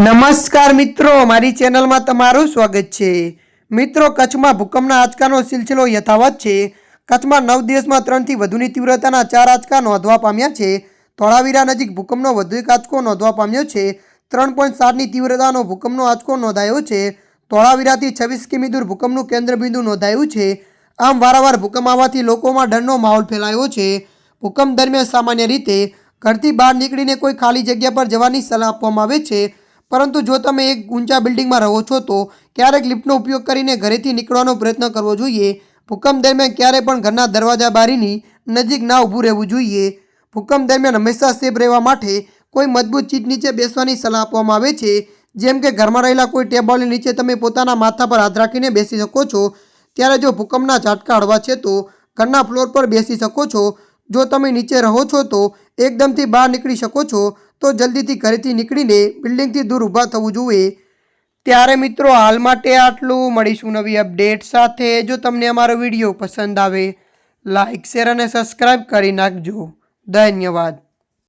નમસ્કાર મિત્રો, મારી ચેનલમાં તમારું સ્વાગત છે. મિત્રો, કચ્છમાં ભૂકંપના આંચકાનો સિલસિલો યથાવત છે. કચ્છમાં નવ દિવસમાં ત્રણથી વધુની તીવ્રતાના ચાર આંચકા નોંધવા પામ્યા છે. ધોળાવીરા નજીક ભૂકંપનો વધુ એક આંચકો નોંધવા પામ્યો છે. ત્રણ પોઈન્ટ સાતની તીવ્રતાનો ભૂકંપનો આંચકો નોંધાયો છે. ધોળાવીરાથી છવ્વીસ કિમી દૂર ભૂકંપનું કેન્દ્રબિંદુ નોંધાયું છે. આમ વારંવાર ભૂકંપ આવવાથી લોકોમાં ડરનો માહોલ ફેલાયો છે. ભૂકંપ દરમિયાન સામાન્ય રીતે ઘરથી બહાર નીકળીને કોઈ ખાલી જગ્યા પર જવાની સલાહ આપવામાં આવે છે. પરંતુ જો તમે એક ઊંચા બિલ્ડિંગમાં રહો છો તો ક્યારેક લિફ્ટનો ઉપયોગ કરીને ઘરેથી નીકળવાનો પ્રયત્ન કરવો જોઈએ. ભૂકંપ દરમિયાન ક્યારેય પણ ઘરના દરવાજા બારીની નજીક ના ઊભું રહેવું જોઈએ. ભૂકંપ દરમિયાન હંમેશા સેફ રહેવા માટે કોઈ મજબૂત ચીજ નીચે બેસવાની સલાહ આપવામાં આવે છે. જેમ કે ઘરમાં રહેલા કોઈ ટેબલની નીચે તમે પોતાના માથા પર હાથ રાખીને બેસી શકો છો. ત્યારે જો ભૂકંપના ઝાટકા હળવા છે તો ઘરના ફ્લોર પર બેસી શકો છો. જો તમે નીચે રહો છો તો એકદમથી બહાર નીકળી શકો છો. તો જલ્દીથી ઘરેથી નીકળીને બિલ્ડિંગથી દૂર ઊભા થવું જોઈએ. ત્યારે મિત્રો, હાલ માટે આટલું. મળીશું નવી અપડેટ સાથે. જો તમને અમારો વીડિયો પસંદ આવે લાઇક શેર અને સબસ્ક્રાઈબ કરી નાખજો. ધન્યવાદ.